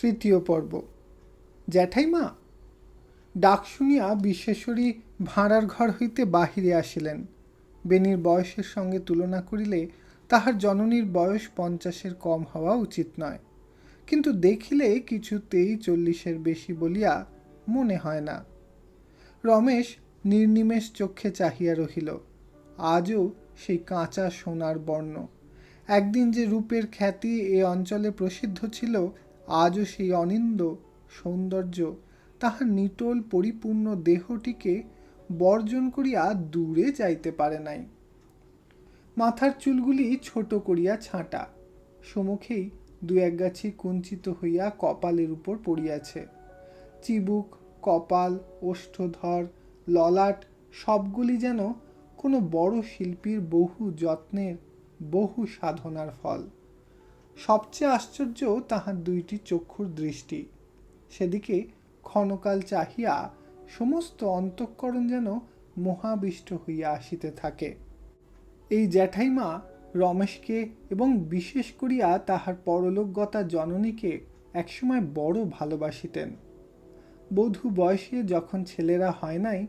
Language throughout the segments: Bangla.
তৃতীয় পর্ব। জ্যাঠাইমা, ডাক শুনিয়া বিশ্বেশ্বরী ভাঁড়ার ঘর হইতে বাহিরে আসিলেন। বেনির বয়সের সঙ্গে তুলনা করিলে তাহার জননীর বয়স পঞ্চাশের কম হওয়া উচিত নয়। কিন্তু দেখিলে কিছুতেই চল্লিশের বেশি বলিয়া মনে হয় না। রমেশ নির্নিমেষ চক্ষে চাহিয়া রহিল। আজও সেই কাঁচা সোনার বর্ণ। একদিন যে রূপের খ্যাতি এ অঞ্চলে প্রসিদ্ধ ছিল আজও সেই অনিন্দ সৌন্দর্য তাহার নিটোল পরিপূর্ণ দেহটিকে বর্জন করিয়া দূরে যাইতে পারে নাই। মাথার চুলগুলি ছোট করিয়া ছাঁটা, সমুখেই দু একগাছি কুঞ্চিত হইয়া কপালের উপর পড়িয়াছে। চিবুক, কপাল, ওষ্ঠধর, ললাট সবগুলি যেন কোনো বড় শিল্পীর বহু যত্নের, বহু সাধনার ফল। সবচেয়ে আশ্চর্য তাহার দুইটি চক্ষুর দৃষ্টি। সেদিকে ক্ষণকাল চাহিয়া সমস্ত অন্তঃকরণ যেন মহাবিষ্ট হইয়া আসিতে থাকে। এই জ্যাঠাইমা রমেশকে এবং বিশেষ করিয়া তাহার পরলোকগতা জননীকে একসময় বড় ভালোবাসিতেন। বধূ বয়সে যখন ছেলেরা হয় নাই,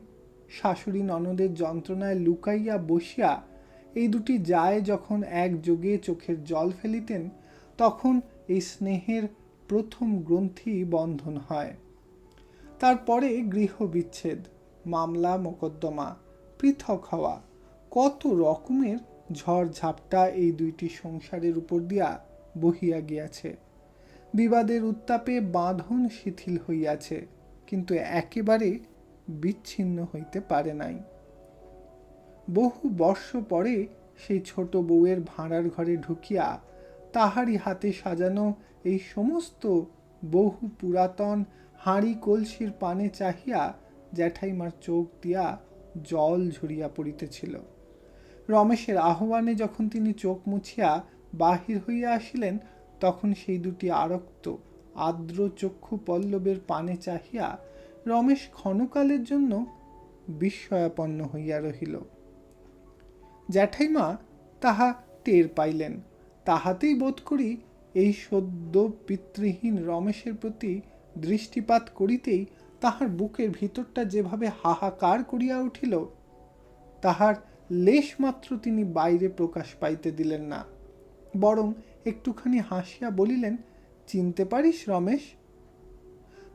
শাশুড়ি ননদের যন্ত্রণায় লুকাইয়া বসিয়া এই দুটি যায় যখন একযোগে চোখের জল ফেলিতেন তখন এই স্নেহের প্রথম গ্রন্থি বন্ধন হয়। তারপরে গৃহ বিচ্ছেদ মামলা, মোকদ্দমা, পৃথক হওয়া, কত রকমের ঝড় ঝাপটা এই দুইটি সংসারের উপর দিয়া বহিয়া গিয়াছে। বিবাদের উত্তাপে বাঁধন শিথিল হইয়াছে, কিন্তু একেবারে বিচ্ছিন্ন হইতে পারে নাই। বহু বর্ষ পরে সেই ছোট বউয়ের ভাঁড়ার ঘরে ঢুকিয়া তাহারই হাতে সাজানো এই সমস্ত বহু পুরাতন হাঁড়ি কলসির পানে চাহিয়া জ্যাঠাইমার চোখ দিয়া জল ঝরিয়া পড়িতেছিল। রমেশের আহ্বানে যখন তিনি চোখ মুছিয়া বাহির হইয়া আসিলেন, তখন সেই দুটি আরক্ত, আর্দ্র চক্ষু পল্লবের পানে চাহিয়া রমেশ ক্ষণকালের জন্য বিস্ময়াপন্ন হইয়া রহিল। জ্যাঠাইমা তাহা টের পাইলেন। তাহাতেই বোধ করি এই সদ্য পিতৃহীন রমেশের প্রতি দৃষ্টিপাত করিতেই তাহার বুকের ভিতরটা যেভাবে হাহাকার করিয়া উঠিল, তাহার লেশমাত্র তিনি বাইরে প্রকাশ পাইতে দিলেন না। বরং একটুখানি হাসিয়া বলিলেন, চিনতে পারিস রমেশ?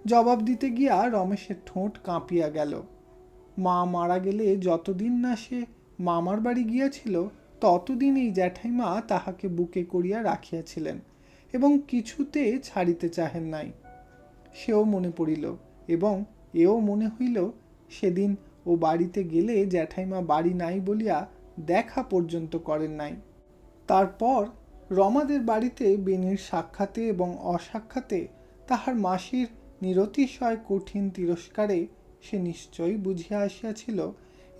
জবাব দিতে গিয়া রমেশের ঠোঁট কাঁপিয়া গেল। মা মারা গেলে যতদিন না সে মামার বাড়ি গিয়াছিল ততদিন এই জ্যাঠাইমা তাহাকে বুকে করিয়া রাখিয়াছিলেন এবং কিছুতে ছাড়িতে চাহেন নাই। সেও মনে পড়িল এবং এও মনে হইল, সেদিন ও বাড়িতে গেলে জ্যাঠাইমা বাড়ি নাই বলিয়া দেখা পর্যন্ত করেন নাই। তারপর রমাদের বাড়িতে বেনির সাক্ষাতে এবং অসাক্ষাতে তাহার মাসির নিরতিশয় কঠিন তিরস্কারে সে নিশ্চয়ই বুঝিয়া আসিয়াছিল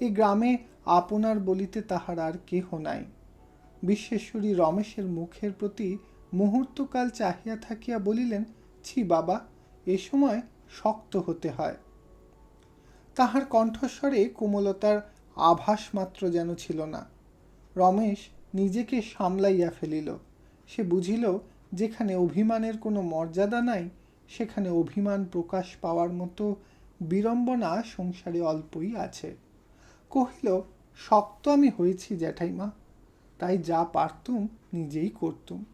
এই গ্রামে আপনার বলিতে তাহার আর কেহ নাই। বিশ্বেশ্বরী রমেশের মুখের প্রতি মুহূর্তকাল চাহিয়া থাকিয়া বলিলেন, ছি বাবা, এ সময় শক্ত হতে হয়। তাহার কণ্ঠস্বরে কোমলতার আভাস মাত্র যেন ছিল না। রমেশ নিজেকে সামলাইয়া ফেলিল। সে বুঝিল, যেখানে অভিমানের কোনো মর্যাদা নাই, সেখানে অভিমান প্রকাশ পাওয়ার মতো বিড়ম্বনা সংসারে অল্পই আছে। কহিল, শক্ত আমি হয়েছি জ্যাঠাইমা, তাই যা পারতুম নিজেই করতুম।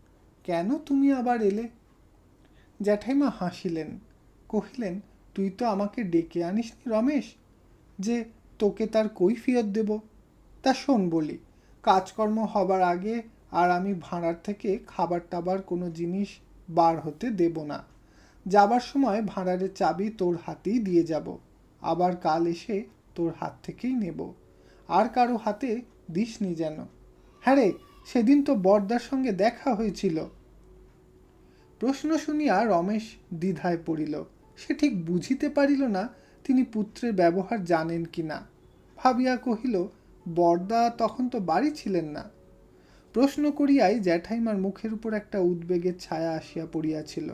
কেন তুমি আবার এলে? জ্যাঠাইমা হাসিলেন, কহিলেন, তুই তো আমাকে ডেকে আনিসনি রমেশ, যে তোকে তার কই কৈফিয়ত দেব। তা শোন বলি, কাজকর্ম হবার আগে আর আমি ভাঁড়ার থেকে খাবার টাবার কোনো জিনিস বার হতে দেব না। যাবার সময় ভাঁড়ারের চাবি তোর হাতেই দিয়ে যাব। আবার কাল এসে তোর হাত থেকেই নেব। আর কারও হাতে দিসনি যেন। হ্যাঁ রে সেদিন তো বর্দার সঙ্গে দেখা হয়েছিল। প্রশ্ন শুনিয়া রমেশ দ্বিধায় পড়িল। সে ঠিক বুঝিতে পারিল না তিনি পুত্রের ব্যবহার জানেন কি না। ভাবিয়া কহিল, বর্দা তখন তো বাড়ি ছিলেন না। প্রশ্ন করিয়াই জ্যাঠাইমার মুখের উপর একটা উদ্বেগের ছায়া আসিয়া পড়িয়াছিল।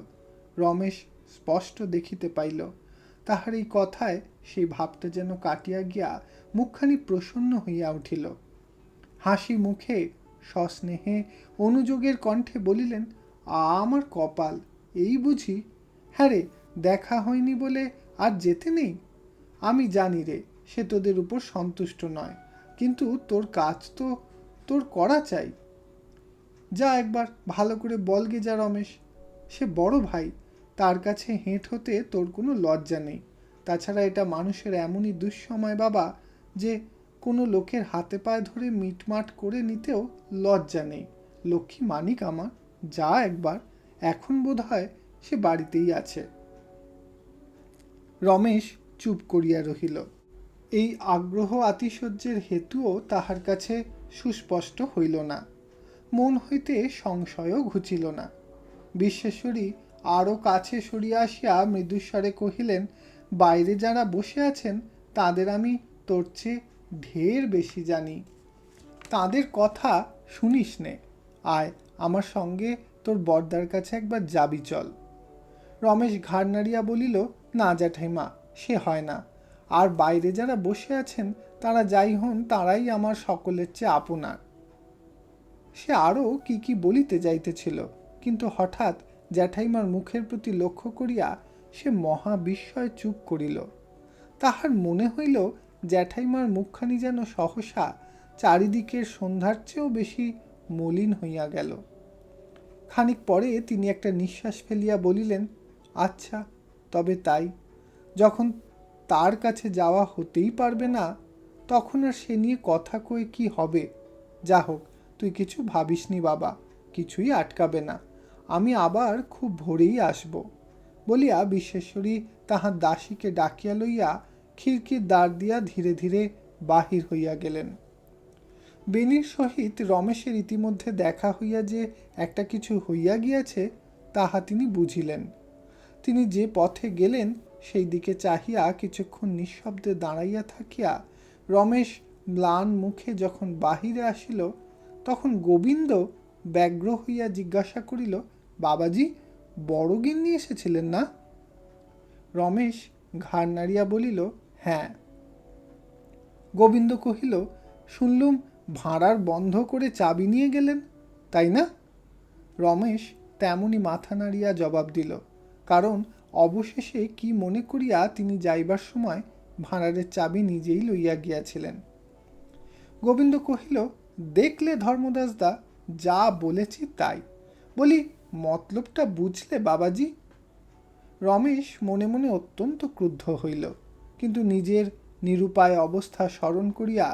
রমেশ স্পষ্ট দেখিতে পাইল, তাহার এই কথায় সেই ভাবটা যেন কাটিয়া গিয়া মুখখানি প্রসন্ন হইয়া উঠিল। হাসি মুখে সস্নেহে অনুযোগের কণ্ঠে বলিলেন আমার কপাল, এই বুঝি? হ্যাঁ রে, দেখা হয়নি বলে আর যেতে নেই? আমি জানি রে, সে তোদের উপর সন্তুষ্ট নয়, কিন্তু তোর কাজ তো তোর করা চাই। যা একবার ভালো করে বলগে যা রমেশ, সে বড় ভাই, তার কাছে হেঁট হতে তোর কোনো লজ্জা নেই। তাছাড়া এটা মানুষের এমনই দুঃসময় বাবা যে কোনো লোকের হাতে পায়ে ধরে মিটমাট করে নিতেও লজ্জা নেই। লক্ষ্মী মানিক আমার, যা একবার, এখন বোধ হয় সে বাড়িতেই আছে। রমেশ চুপ করিয়া রহিল। এই আগ্রহ আতিশয্যের হেতুও তাহার কাছে সুস্পষ্ট হইল না। মন হইতে সংশয়ও ঘুচিল না। বিশ্বেশ্বরী আরও কাছে সরিয়া আসিয়া মৃদুস্বরে কহিলেন বাইরে যারা বসে আছেন, তাদের আমি তোর চেয়ে ঢের বেশি জানি। তাদের কথা শুনিস নে। আয়, আমার সঙ্গে তোর বর্দার কাছে একবার যাবি চল। রমেশ ঘাড় নাড়িয়া বলিল, না জ্যাঠাইমা সে হয় না। আর বাইরে যারা বসে আছেন, তারা যাই হন, তারাই আমার সকলের চেয়ে আপনার। সে আরও কি কি বলিতে যাইতেছিল, কিন্তু হঠাৎ জ্যাঠাইমার মুখের প্রতি লক্ষ্য করিয়া সে মহা বিস্ময় চুপ করিল। তাহার মনে হইল জ্যাঠাইমার মুখখানি যেন সহসা চারিদিকের সন্ধ্যার চেয়েও বেশি মলিন হইয়া গেল। খানিক পরে তিনি একটা নিঃশ্বাস ফেলিয়া বলিলেন আচ্ছা তবে তাই। যখন তার কাছে যাওয়া হতেই পারবে না, তখন আর সে নিয়ে কথা কয়ে কি হবে? যা হোক, তুই কিছু ভাবিসনি বাবা, কিছুই আটকাবে না। আমি আবার খুব ভোরেই আসব। বলিয়া বিশ্বেশ্বরী তাহার দাসীকে ডাকিয়া লইয়া খিড়কির দ্বার দিয়া ধীরে ধীরে বাহির হইয়া গেলেন। বেনির সহিত রমেশের ইতিমধ্যে দেখা হইয়া যে একটা কিছু হইয়া গিয়াছে, তাহা তিনি বুঝিলেন। তিনি যে পথে গেলেন, সেই দিকে চাহিয়া কিছুক্ষণ নিঃশব্দে দাঁড়াইয়া থাকিয়া রমেশ ম্লান মুখে যখন বাহিরে আসিল, তখন গোবিন্দ ব্যগ্র হইয়া জিজ্ঞাসা করিল, বাবাজি বড় গিন্নি এসেছিলেন না? রমেশ ঘাড় নাড়িয়া বলিল হ্যাঁ। গোবিন্দ কহিল, শুনলুম ভাঁড়ার বন্ধ করে চাবি নিয়ে গেলেন, তাই না? রমেশ তেমনি মাথা নাড়িয়া জবাব দিল, কারণ অবশেষে কি মনে করিয়া তিনি যাইবার সময় ভাঁড়ারের চাবি নিজেই লইয়া গিয়াছিলেন? গোবিন্দ কহিল, দেখলে ধর্মদাসদা, যা বলেছি তাই। বলি মতলবটা বুঝলে, বাবাজি? রমেশ মনে মনে অত্যন্ত ক্রুদ্ধ হইল, কিন্তু নিজের নিরুপায় অবস্থা স্মরণ করিয়া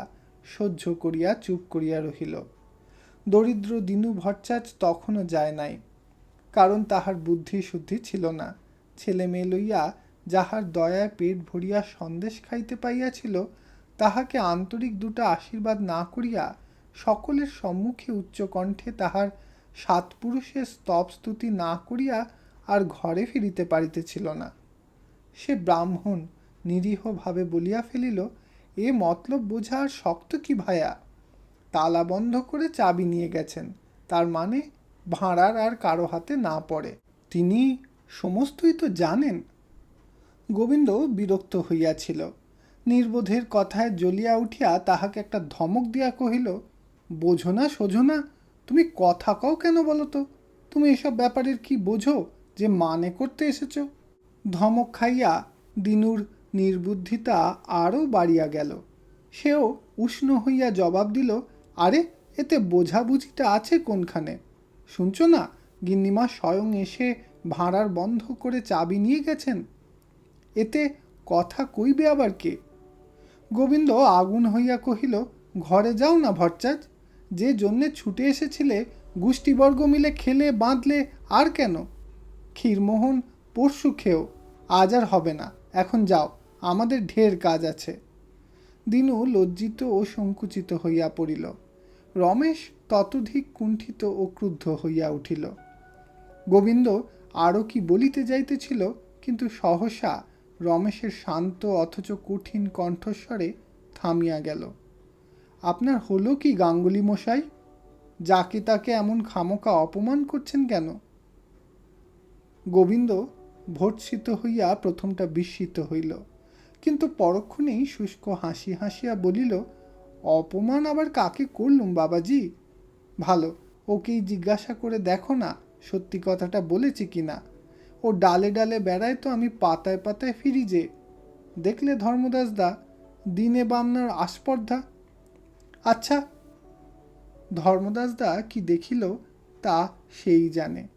সহ্য করিয়া চুপ করিয়া রহিল। দরিদ্র দিনু ভট্টাচ তখনও যায় নাই, কারণ তাহার বুদ্ধি শুদ্ধি ছিল না। ছেলে মেয়ে লইয়া যাহার দয়ায় পেট ভরিয়া সন্দেশ খাইতে পাইয়াছিল, তাহাকে আন্তরিক দুটা আশীর্বাদ না করিয়া সকলের সম্মুখে উচ্চকণ্ঠে তাহার সাত পুরুষের স্তব স্তুতি না করিয়া আর ঘরে ফিরিতে পারিতেছিল না। সে ব্রাহ্মণ নিরীহভাবে বলিয়া ফেলিল, এ মতলব বোঝা আর শক্ত কি ভায়া? তালা বন্ধ করে চাবি নিয়ে গেছেন, তার মানে ভাঁড়ার আর কারও হাতে না পড়ে। তিনি সমস্তই তো জানেন? গোবিন্দ বিরক্ত হইয়াছিল। নির্বোধের কথায় জ্বলিয়া উঠিয়া তাহাকে একটা ধমক দিয়া কহিল, বোঝো না, সোঝো না তুমি কথা কও কেন বলো তো? তুমি এসব ব্যাপারের কি বোঝো যে মানে করতে এসেছ? ধমক খাইয়া দিনুর নির্বুদ্ধিতা আরও বাড়িয়া গেল। সেও উষ্ণ হইয়া জবাব দিল, আরে, এতে বোঝাবুঝিটা আছে কোনখানে? শুনছ না, গিন্নিমা স্বয়ং এসে ভাড়ার বন্ধ করে চাবি নিয়ে গেছেন। এতে কথা কইবে আবার কে? গোবিন্দ আগুন হইয়া কহিল, ঘরে যাও না ভট্টাচ যে জন্যে ছুটে এসেছিলে, গোষ্ঠীবর্গ মিলে খেলে বাঁধলে আর কেন? ক্ষীরমোহন, পরশু খেও, আজ আর হবে না, এখন যাও, আমাদের ঢের কাজ আছে। দিনু লজ্জিত ও সংকুচিত হইয়া পড়িল। রমেশ ততধিক কুণ্ঠিত ও ক্রুদ্ধ হইয়া উঠিল। গোবিন্দ আরও কি বলিতে যাইতেছিল, কিন্তু সহসা রমেশের শান্ত অথচ কঠিন কণ্ঠস্বরে থামিয়া গেল। আপনার হলো কি গাঙ্গুলি মশাই? যাকে তাকে এমন খামোকা অপমান করছেন কেন? গোবিন্দ ভর্ৎসিত হইয়া প্রথমটা বিস্মিত হইল, কিন্তু পরক্ষণেই শুষ্ক হাসি হাসিয়া বলিল, অপমান আবার কাকে করলুম বাবাজি? ভালো, ওকেই জিজ্ঞাসা করে দেখো না সত্যি কথাটা বলেছি কি না। ও ডালে ডালে বেড়ায় তো আমি পাতায় পাতায় ফিরি যে। দেখলে ধর্মদাস দা দিনে বামনার আস্পর্ধা আচ্ছা ধর্মদাস দা কি দেখিল তা সেই জানে।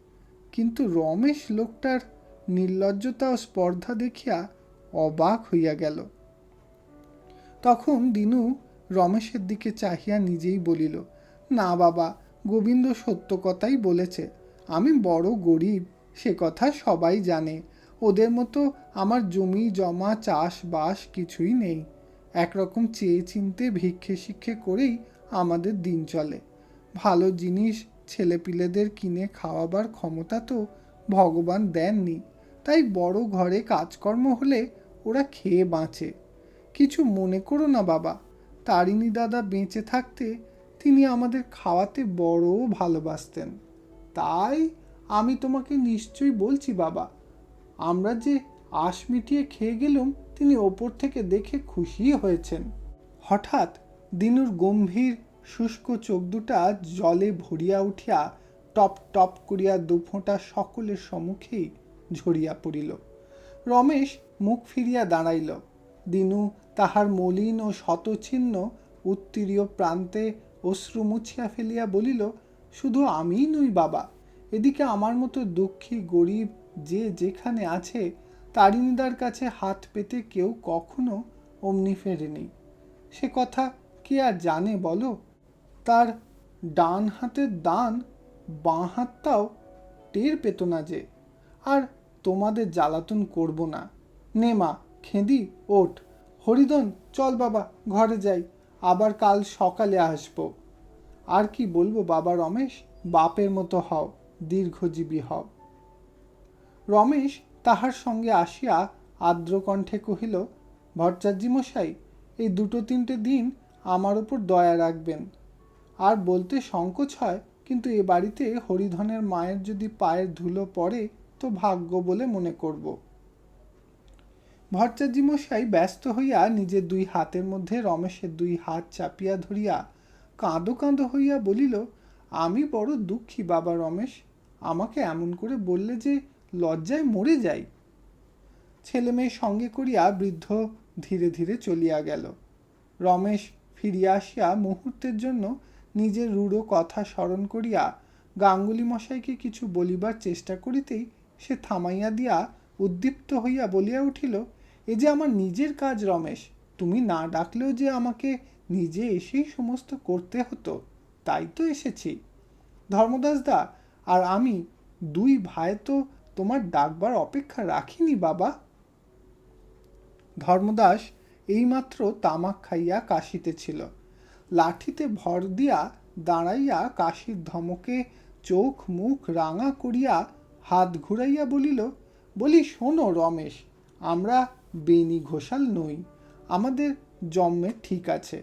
কিন্তু রমেশ লোকটার নির্লজ্জতা ও স্পর্ধা দেখিয়া অবাক হইয়া গেল। তখন দিনু রমেশের দিকে চাহিয়া নিজেই বলিল, না বাবা, গোবিন্দ সত্য কথাই বলেছে। আমি বড় গরিব, সে কথা সবাই জানে। ওদের মতো আমার জমি, জমা, চাষবাস কিছুই নেই। একরকম চেয়ে চিনতে ভিক্ষে শিক্ষে করেই আমাদের দিন চলে। ভালো জিনিস ছেলেপিলেদের কিনে খাওয়াবার ক্ষমতা তো ভগবান দেননি, তাই বড় ঘরে কাজকর্ম হলে ওরা খেয়ে বাঁচে। কিছু মনে করো না বাবা, তারিণী দাদা বেঁচে থাকতে তিনি আমাদের খাওয়াতে বড় ভালোবাসতেন। তাই আমি তোমাকে নিশ্চয়ই বলছি বাবা, আমরা যে আশ মিটিয়ে খেয়ে গেলুম তিনি ওপর থেকে দেখে খুশি হয়েছেন। হঠাৎ দিনুর গম্ভীর, শুষ্ক চোখ দুটা জলে ভরিয়া উঠিয়া টপ টপ করিয়া দুফোঁটা সকলের সম্মুখেই ঝরিয়া পড়িল। রমেশ মুখ ফিরিয়া দাঁড়াইল। দিনু তাহার মলিন ও শতচ্ছিন্ন উত্তীরীয় প্রান্তে অশ্রু মুছিয়া ফেলিয়া বলিল, শুধু আমিই নই বাবা, এদিকে আমার মতো দুঃখী, গরিব যে যেখানে আছে তারিণীদার কাছে হাত পেতে কেউ কখনো অমনি ফেরেনি। সে কথা কে আর জানে বলো? তার ডান হাতের দান বাঁ হাতটাও টের পেত না যে, আর তোমাদের জ্বালাতন করব না। নে মা, খেদি, ওঠ। হরিদন, চল বাবা, ঘরে যাই, আবার কাল সকালে আসব। আর কি বলব বাবা রমেশ? বাপের মতো হও, দীর্ঘজীবী হও। রমেশ তাহার সঙ্গে আসিয়া আর্দ্র কণ্ঠে কহিল মশাই এই দুটো তিনটে দিন আমার ওপর দয়া রাখবেন। আর বলতে সংকোচ হয়, কিন্তু এ বাড়িতে হরিধনের মায়ের যদি পায়ের ধুলো পড়ে, তো ভাগ্য বলে মনে করব। মশাই ব্যস্ত হইয়া নিজের দুই হাতের মধ্যে রমেশের দুই হাত চাপিয়া ধরিয়া কাঁদো কাঁদো হইয়া বলিল, আমি বড় দুঃখী বাবা রমেশ। আমাকে এমন করে বললে যে লজ্জায় মরে যাই। ছেলে মেয়ে সঙ্গে করিয়া বৃদ্ধ ধীরে ধীরে চলিয়া গেল। রমেশ ফিরিয়া আসিয়া মুহূর্তের জন্য নিজের রূঢ় কথা স্মরণ করিয়া গাঙ্গুলি মশাইকে কিছু বলিবার চেষ্টা করিতেই সে থামাইয়া দিয়া উদ্দীপ্ত হইয়া বলিয়া উঠিল, এ যে আমার নিজের কাজ রমেশ, তুমি না ডাকলেও যে আমাকে নিজে এসেই সমস্ত করতে হতো, তাই তো এসেছি। ধর্মদাস দা আর আমি দুই ভাই তো তোমার ডাকবার অপেক্ষা রাখিনি, বাবা। ধর্মদাস এইমাত্র তামাক খাইয়া কাশিতেছিল লাঠিতে ভর দিয়া দাঁড়াইয়া কাশির ধমকে চোখ মুখ রাঙা করিয়া হাত ঘুরাইয়া বলিল, বলি, শোনো রমেশ, আমরা বেনি ঘোষাল নই, আমাদের জন্মে ঠিক আছে।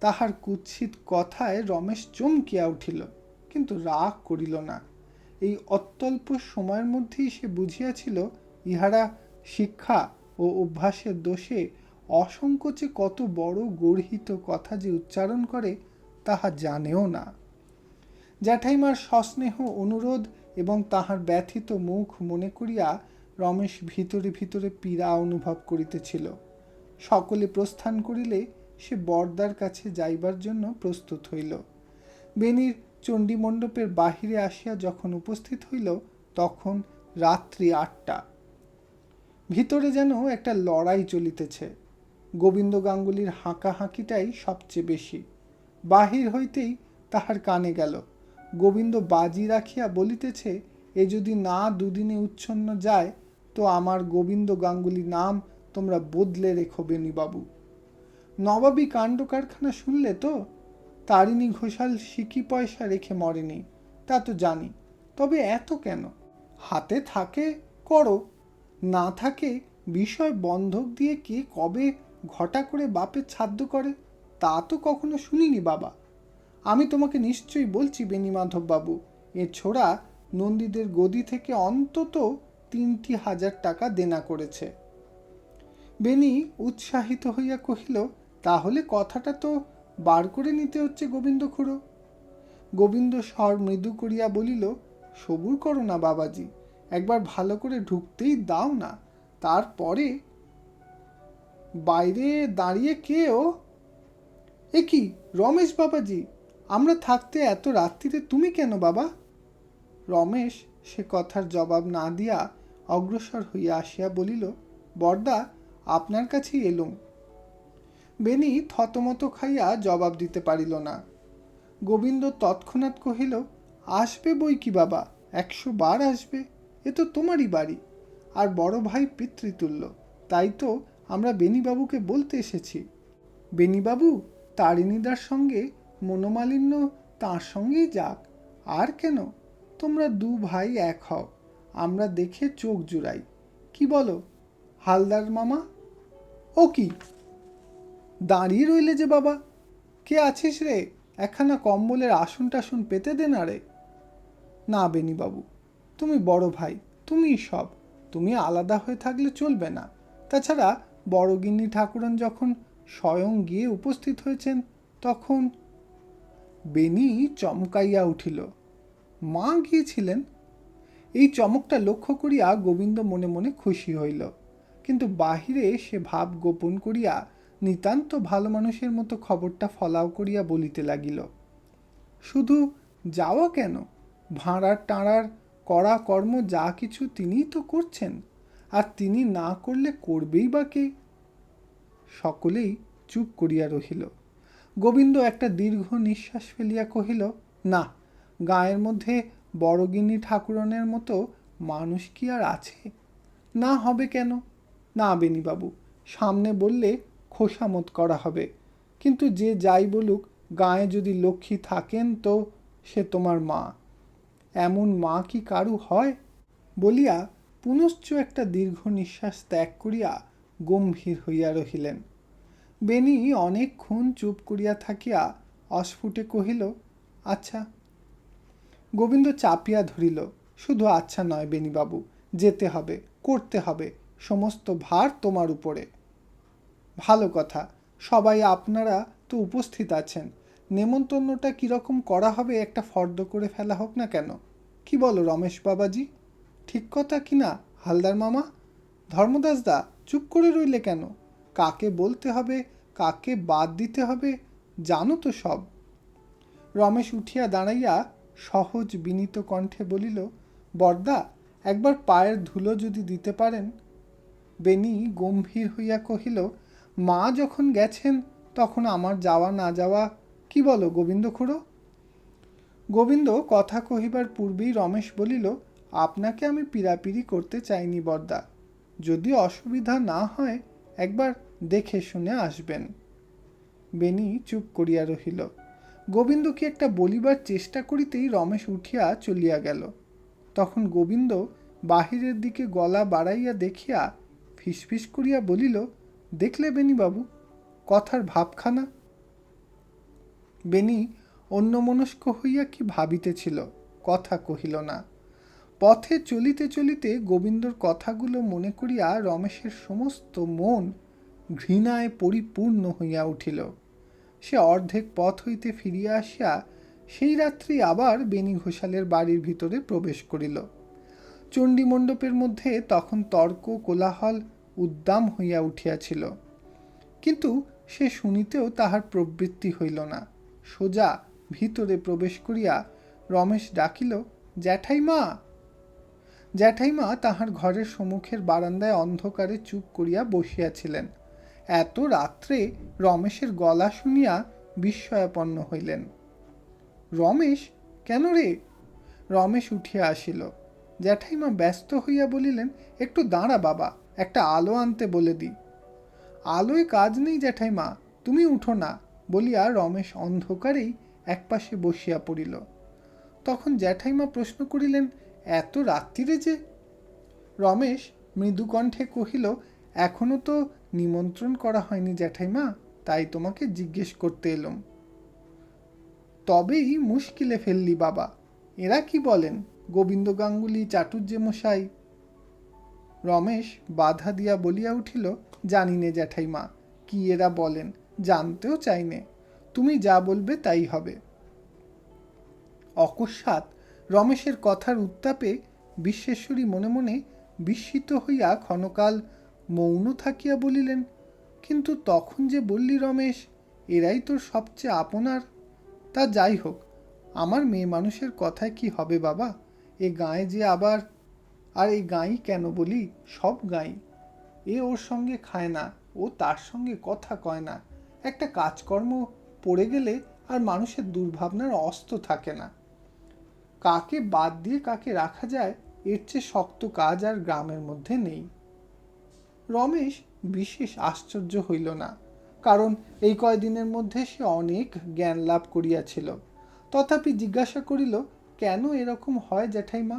তাহার কুৎসিত কথায় রমেশ চমকিয়া উঠিল, কিন্তু রাগ করিল না। এই অত্যল্প সময়ের মধ্যেই সে বুঝিয়াছিল, ইহারা শিক্ষা ও অভ্যাসের দোষে অসংকোচে কত বড় গর্হিত কথা যে উচ্চারণ করে, তাহা জানেও না। জ্যাঠাইমার সস্নেহ, অনুরোধ এবং তাহার ব্যথিত মুখ মনে করিয়া রমেশ ভিতরে ভিতরে পীড়া অনুভব করিতেছিল। সকলে প্রস্থান করিলে সে বর্দার কাছে যাইবার জন্য প্রস্তুত হইল। বেনির চণ্ডীমণ্ডপের বাহিরে আসিয়া যখন উপস্থিত হইল, তখন রাত্রি আটটা। ভিতরে যেন একটা লড়াই চলিতেছে। গোবিন্দ গাঙ্গুলির হাঁকাহাঁকিটাই সবচেয়ে বেশি। বাহির হইতেই তাহার কানে গেল। গোবিন্দ বাজি রাখিয়া বলিতেছে, এ যদি না দুদিনে উচ্ছন্ন যায়, তো আমার গোবিন্দ গাঙ্গুলি নাম তোমরা বদলে রেখো বেনিবাবু নবাবী কাণ্ড কারখানা শুনলে তো? তারিণী ঘোষাল সিকি পয়সা রেখে মরেনি, তা তো জানি। তবে এত কেন? হাতে থাকে, করো। না থাকে, বিষয় বন্ধক দিয়ে কে কবে ঘটা করে বাপের ছাদ্য করে, তা তো কখনো শুনিনি বাবা। আমি তোমাকে নিশ্চয়ই বলছি বেণীমাধব বাবু এ ছোড়া নন্দীদের গদি থেকে অন্তত তিনটি হাজার টাকা দেনা করেছে। বেনি উৎসাহিত হইয়া কহিল, তাহলে কথাটা তো বার করে নিতে হচ্ছে গোবিন্দ খুড়ো। গোবিন্দ স্বর মৃদু করিয়া বলিল, সবুর করো না বাবাজি, একবার ভালো করে ঢুকতেই দাও না, তারপরে বাইরে দাঁড়িয়ে কে ও? এ কি, রমেশ বাবাজি, আমরা থাকতে এত রাত্রিরে তুমি কেন বাবা? রমেশ সে কথার জবাব না দিয়া অগ্রসর হইয়া আসিয়া বলিল বর্দা আপনার কাছেই এলুম। বেনি থতমত খাইয়া জবাব দিতে পারিল না। গোবিন্দ তৎক্ষণাৎ কহিল, আসবে বই কি বাবা? একশো বার আসবে, এ তো তোমারই বাড়ি। আর বড় ভাই পিতৃতুল্য, তাই তো আমরা বেনিবাবুকে বলতে এসেছি। বেনিবাবু তারিণীদার সঙ্গে মনোমালিন্য তার সঙ্গেই যাক, আর কেন? তোমরা দু ভাই এক হও, আমরা দেখে চোখ জুড়াই। কি বলো, হালদার মামা? ও কি? দাঁড়িয়ে রইলে যে বাবা। কে আছিস রে? একখানা কম্বলের আসন টাসন পেতে দে না রে। না বেনিবাবু তুমি বড় ভাই তুমি সব। তুমি আলাদা হয়ে থাকলে চলবে না। তাছাড়া বড়গিন্নি ঠাকুরন যখন স্বয়ং গিয়ে উপস্থিত হয়েছেন, তখন বেনি চমকাইয়া উঠিল, মা গিয়েছিলেন? এই চমকটা লক্ষ্য করিয়া গোবিন্দ মনে মনে খুশি হইল। কিন্তু বাহিরে সে ভাব গোপন করিয়া নিতান্ত ভালো মানুষের মতো খবরটা ফলাও করিয়া বলিতে লাগিল। শুধু যাওয়া কেন? ভাঁড়ার টাঁড়ার করা কর্ম যা কিছু তিনিই তো করছেন, আর তিনি না করলে করবেই বা কে? সকলেই চুপ করিয়া রহিল। গোবিন্দ একটা দীর্ঘ নিঃশ্বাস ফেলিয়া কহিল, না, গায়ের মধ্যে বড়গিন্নি ঠাকুরনের মতো মানুষ কি আর আছে? না হবে কেন? না বেনিবাবু সামনে বললে খোসামত করা হবে। কিন্তু যে যাই বলুক, গায়ে যদি লক্ষ্মী থাকেন তো সে তোমার মা। এমন মা কি কারু হয়? বলিয়া পুনশ্চ একটা দীর্ঘ নিঃশ্বাস ত্যাগ করিয়া গম্ভীর হইয়া রহিলেন। বেনি অনেকক্ষণ চুপ করিয়া থাকিয়া অস্ফুটে কহিল আচ্ছা। গোবিন্দ চাপিয়া ধরিল, শুধু আচ্ছা নয় বেনিবাবু যেতে হবে, করতে হবে, সমস্ত ভার তোমার উপরে। ভালো কথা। সবাই আপনারা তো উপস্থিত আছেন। নেমন্তন্নটা কীরকম করা হবে একটা ফর্দ করে ফেলা হোক না কেন? কি বলো রমেশ বাবাজি? ঠিক কথা কি না, হালদার মামা? ধর্মদাস দা, চুপ করে রইলে কেন? কাকে বলতে হবে, কাকে বাদ দিতে হবে, জানো তো সব। রমেশ উঠিয়া দাঁড়াইয়া সহজ বিনীত কণ্ঠে বলিল বর্দা একবার পায়ের ধুলো যদি দিতে পারেন? বেনি গম্ভীর হইয়া কহিল মা যখন গেছেন, তখন আমার যাওয়া না যাওয়া, কি বলো গোবিন্দ খুড়ো? গোবিন্দ কথা কহিবার পূর্বেই রমেশ বলিল, আপনাকে আমি পিরাপিরি করতে চাইনি বর্দা। যদি অসুবিধা না হয়, একবার দেখে শুনে আসবেন। বেনি চুপ করিয়া রহিল। গোবিন্দ কি একটা বলিবার চেষ্টা করিতেই রমেশ উঠিয়া চলিয়া গেল। তখন গোবিন্দ বাহিরের দিকে গলা বাড়াইয়া দেখিয়া ফিসফিস করিয়া বলিল দেখলে বেনি বাবু? কথার ভাবখানা? বেনি অন্যমনস্ক হইয়া কি ভাবিতেছিল? কথা কহিল না। পথে চলিতে চলিতে গোবিন্দর কথাগুলো মনে করিয়া রমেশের সমস্ত মন ঘৃণায় পরিপূর্ণ হইয়া উঠিল। সে অর্ধেক পথ হইতে ফিরিয়া আসিয়া সেই রাত্রি আবার বেনি ঘোষালের বাড়ির ভিতরে প্রবেশ করিল। চণ্ডীমণ্ডপের মধ্যে তখন তর্ক, কোলাহল উদ্দাম হইয়া উঠিয়াছিল। কিন্তু সে শুনিতেও তাহার প্রবৃত্তি হইল না। সোজা ভিতরে প্রবেশ করিয়া রমেশ ডাকিল, জ্যাঠাইমা! জ্যাঠাইমা তাহার ঘরের সম্মুখের বারান্দায় অন্ধকারে চুপ করিয়া বসিয়াছিলেন। এত রাত্রে রমেশের গলা শুনিয়া বিস্ময়াপন্ন হইলেন। রমেশ, কেন রে? রমেশ উঠিয়া আসিল। জ্যাঠাইমা ব্যস্ত হইয়া বলিলেন, একটু দাঁড়া বাবা। একটা আলো আনতে বলে দি আলোয় কাজ নেই জ্যাঠাইমা, তুমি উঠো না, বলিয়া রমেশ অন্ধকারেই একপাশে বসিয়া পড়িল। তখন জ্যাঠাইমা প্রশ্ন করিলেন, এত রাত্রিরে যে? রমেশ মৃদুকণ্ঠে কহিল, এখনও তো নিমন্ত্রণ করা হয়নি জ্যাঠাইমা, তাই তোমাকে জিজ্ঞেস করতে এলুম। তবেই মুশকিলে ফেললি বাবা। এরা কি বলেন গোবিন্দ গাঙ্গুলি চাটুর্যে মশাই রমেশ বাধা দিয়া বলিয়া উঠিল, জানি নে জ্যাঠাইমা, কি এরা বলেন, জানতেও চাইনে তুমি যা বলবে তাই হবে। অকস্মাৎ রমেশের কথার উত্তাপে বিশ্বেশ্বরী মনে মনে বিস্মিত হইয়া ক্ষণকাল মৌন থাকিয়া বলিলেন, কিন্তু তখন যে বললি রমেশ, এরাই তোর সবচেয়ে আপনার। তা যাই হোক, আমার মেয়ে মানুষের কথায় কি হবে বাবা? এ গায়ে যে আবার আর এই গাঁই কেন বলি? সব গাঁই। এ ওর সঙ্গে খায় না, ও তার সঙ্গে কথা কয় না। একটা কাজকর্ম পড়ে গেলে আর মানুষের দুর্ভাবনার অস্ত থাকে না। কাকে বাদ দিয়ে কাকে রাখা যায়, এর চেয়ে শক্ত কাজ আর গ্রামের মধ্যে নেই। রমেশ বিশেষ আশ্চর্য হইল না, কারণ এই কয়দিনের মধ্যে সে অনেক জ্ঞান লাভ করিয়াছিল। তথাপি জিজ্ঞাসা করিল, কেন এরকম হয় জ্যাঠাইমা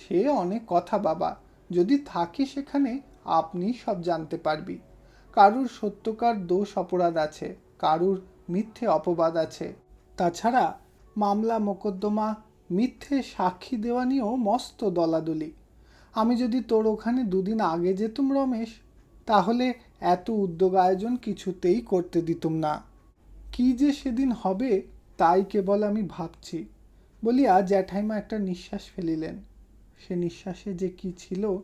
সে অনেক কথা বাবা। যদি থাকি সেখানে আপনি সব জানতে পারবি। কারুর সত্যকার দোষ অপরাধ আছে, কারুর মিথ্যে অপবাদ আছে। তাছাড়া মামলা, মোকদ্দমা, মিথ্যে সাক্ষী দেওয়া নিয়েও মস্ত দলাদলি। আমি যদি তোর ওখানে দুদিন আগে যেতুম রমেশ, তাহলে এত উদ্যোগ আয়োজন কিছুতেই করতে দিতুম না। কি যে সেদিন হবে, তাই কেবল আমি ভাবছি। বলিয়া জ্যাঠাইমা একটা নিঃশ্বাস ফেলিলেন। সে নিঃশ্বাসে যে কি ছিল,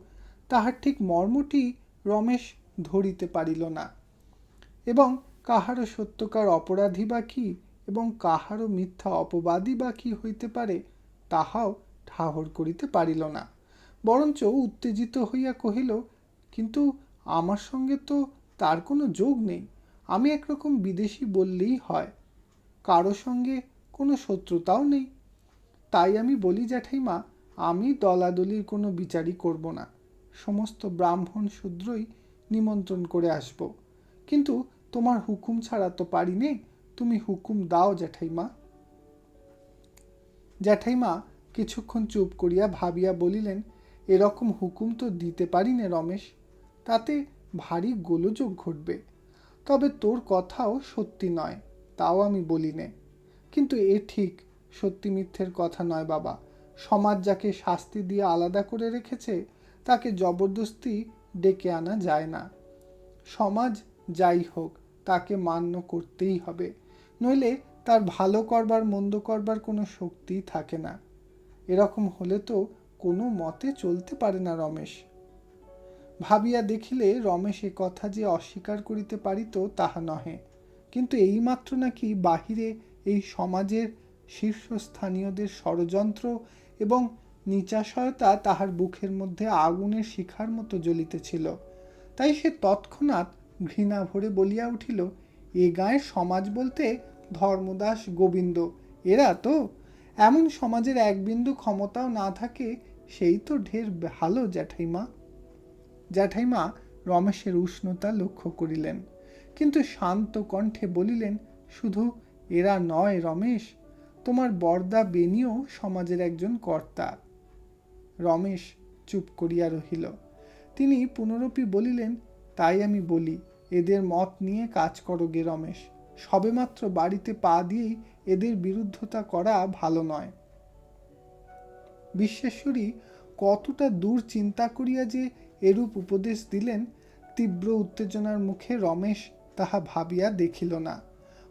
তাহার ঠিক মর্মটি রমেশ ধরিতে পারিল না। এবং কাহারও সত্যকার অপরাধী বা কি, এবং কাহারও মিথ্যা অপবাদী বা কি হইতে পারে, তাহাও ঠাহর করিতে পারিল না। বরঞ্চ উত্তেজিত হইয়া কহিল, কিন্তু আমার সঙ্গে তো তার কোনো যোগ নেই। আমি একরকম বিদেশি বললেই হয়। কারও সঙ্গে কোনো শত্রুতাও নেই। তাই আমি বলি, জ্যাঠাইমা আমি দলাদলির কোনো বিচারই করব না। সমস্ত ব্রাহ্মণ শূদ্রই নিমন্ত্রণ করে আসব। কিন্তু তোমার হুকুম ছাড়া তো পারি নে, তুমি হুকুম দাও জ্যাঠাইমা। জ্যাঠাইমা কিছুক্ষণ চুপ করিয়া ভাবিয়া বলিলেন, এরকম হুকুম তো দিতে পারি নে রমেশ, তাতে ভারী গোলযোগ ঘটবে। তবে তোর কথাও সত্যি নয়, তাও আমি বলি নে। কিন্তু এ ঠিক সত্যি মিথ্যের কথা নয় বাবা সমাজ যাকে শাস্তি দিয়ে আলাদা করে রেখেছে, তাকে জবরদস্তি ডেকে আনা যায় না। সমাজ যাই হোক, তাকে মান্য করতেই হবে। নইলে তার ভালো করবার, মন্দ করবার কোনো শক্তিই থাকে না। এরকম হলে তো কোনো মতে চলতে পারে না রমেশ। ভাবিয়া দেখিলে রমেশ এ কথা যে অস্বীকার করিতে পারিত, তাহা নহে। কিন্তু এইমাত্র নাকি বাহিরে এই সমাজের শীর্ষস্থানীয়দের ষড়যন্ত্র এবং নিচাশয়তা তাহার বুকের মধ্যে আগুনের শিখার মতো জ্বলিতেছিল। তাই সে তৎক্ষণাৎ ঘৃণা ভরে বলিয়া উঠিল, এ গায়ের সমাজ বলতে ধর্মদাস, গোবিন্দ, এরা তো? এমন সমাজের এক বিন্দু ক্ষমতাও না থাকে, সেই তো ঢের ভালো জ্যাঠাইমা। জ্যাঠাইমা রমেশের উষ্ণতা লক্ষ্য করিলেন, কিন্তু শান্ত কণ্ঠে বলিলেন, শুধু এরা নয় রমেশ তোমার বর্দা বেনিও সমাজের একজন কর্তা। রমেশ চুপ করিয়া রহিল। তিনি পুনরপি বলিলেন, তাই আমি বলি, এদের মত নিয়ে কাজ করো গে রমেশ। সবেমাত্র বাড়িতে পা দিয়েই এদের বিরুদ্ধতা করা ভালো নয়। বিশ্বেশ্বরী কতটা দূর চিন্তা করিয়া যে এরূপ উপদেশ দিলেন, তীব্র উত্তেজনার মুখে রমেশ তাহা ভাবিয়া দেখিল না।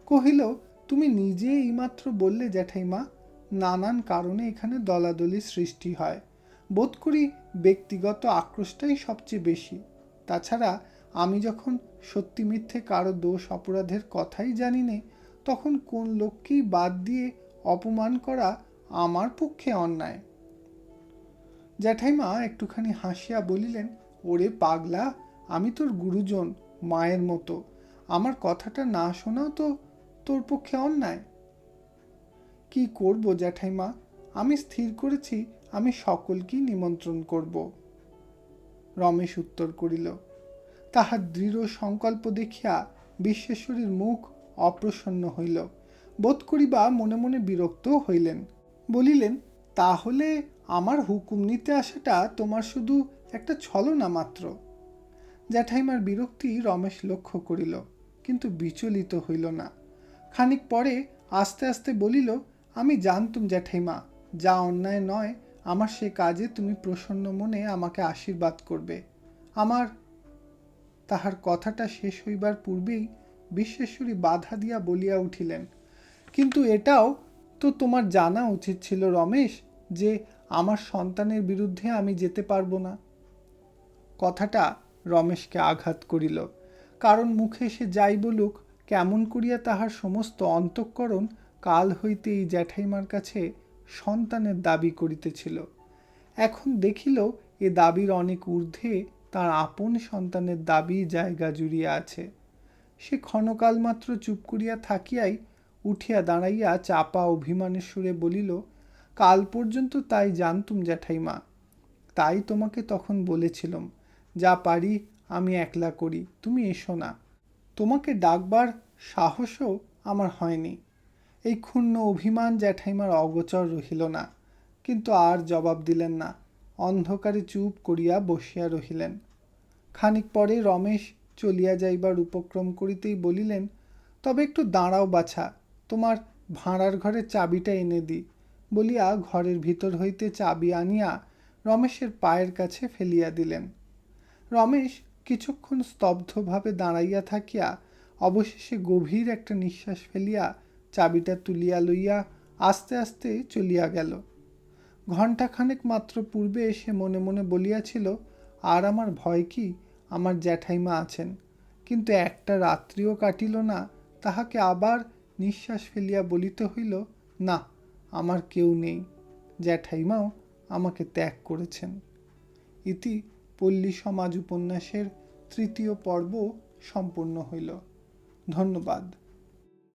কহিল তুমি নিজে এইমাত্র বললে, জ্যাঠাইমা, নানান কারণে এখানে দলাদলি সৃষ্টি হয়। বোধ করি ব্যক্তিগত আক্রোশটাই সবচেয়ে বেশি। তাছাড়া আমি যখন সত্যি মিথ্যে কারও দোষ অপরাধের কথাই জানি নে, তখন কোন লোককেই বাদ দিয়ে অপমান করা আমার পক্ষে অন্যায়। জ্যাঠাইমা একটুখানি হাসিয়া বলিলেন, ওরে পাগলা, আমি তোর গুরুজন, মায়ের মতো। আমার কথাটা না শোনাও তো তোর পক্ষে অন্যায়। কি করব জ্যাঠাইমা? আমি স্থির করেছি, আমি সকলকেই নিমন্ত্রণ করব। রমেশ উত্তর করিল, তাহার দৃঢ় সংকল্প দেখিয়া বিশ্বেশ্বরীর মুখ অপ্রসন্ন হইল। বোধ করিবা মনে মনে বিরক্ত হইলেন। বলিলেন, তাহলে আমার হুকুম নিতে আসাটা তোমার শুধু একটা ছলনা মাত্র। জ্যাঠাইমার বিরক্তি রমেশ লক্ষ্য করিল, কিন্তু বিচলিত হইল না। খানিক পরে আস্তে আস্তে বলিল, আমি জানতুম জ্যাঠাইমা, যা অন্যায় নয়, আমার সে কাজে তুমি প্রসন্ন মনে আমাকে আশীর্বাদ করবে। আমার তাহার কথাটা শেষ হইবার পূর্বেই বিশ্বেশ্বরী বাধা দিয়া বলিয়া উঠিলেন, কিন্তু এটাও তো তোমার জানা উচিত ছিল রমেশ, যে আমার সন্তানের বিরুদ্ধে আমি যেতে পারব না। কথাটা রমেশকে আঘাত করিল, কারণ মুখে সে যাই বলুক কেমন করিয়া তাহার সমস্ত অন্তঃকরণ কাল হইতে এই জ্যাঠাইমার কাছে সন্তানের দাবি করিতেছিল। এখন দেখিল এ দাবির অনেক ঊর্ধ্বে তার আপন সন্তানের দাবি জায়গা জুড়িয়া আছে। সে ক্ষণকাল মাত্র চুপ করিয়া থাকিয়াই উঠিয়া দাঁড়াইয়া চাপা অভিমানের সুরে বলিল, কাল পর্যন্ত তাই জানতুম জ্যাঠাইমা। তাই তোমাকে তখন বলেছিলাম, যা পারি আমি একলা করি, তুমি এসো না। তোমাকে ডাকবার সাহসও আমার হয়নি। এই ক্ষুণ্ণ অভিমান জ্যাঠাইমার অগোচর রহিল না, কিন্তু আর জবাব দিলেন না। অন্ধকারে চুপ করিয়া বসিয়া রহিলেন। খানিক পরে রমেশ চলিয়া যাইবার উপক্রম করিতেই বলিলেন, তবে একটু দাঁড়াও বাছা, তোমার ভাঁড়ার ঘরের চাবিটা এনে দিই বলিয়া ঘরের ভিতর হইতে চাবি আনিয়া রমেশের পায়ের কাছে ফেলিয়া দিলেন। রমেশ কিছুক্ষণ স্তব্ধভাবে দাঁড়াইয়া থাকিয়া অবশেষে গভীর একটা নিঃশ্বাস ফেলিয়া চাবিটা তুলিয়া লইয়া আস্তে আস্তে চলিয়া গেল। ঘণ্টাখানেক মাত্র পূর্বে এসে মনে মনে বলিয়াছিল, আর আমার ভয় কি? আমার জ্যাঠাইমা আছেন। কিন্তু একটা রাত্রিও কাটিল না। তাহাকে আবার নিঃশ্বাস ফেলিয়া বলিতে হইল, না, আমার কেউ নেই। জ্যাঠাইমাও আমাকে ত্যাগ করেছেন। ইতি পল্লী সমাজ উপন্যাসের তৃতীয় পর্ব সম্পূর্ণ হইল। ধন্যবাদ।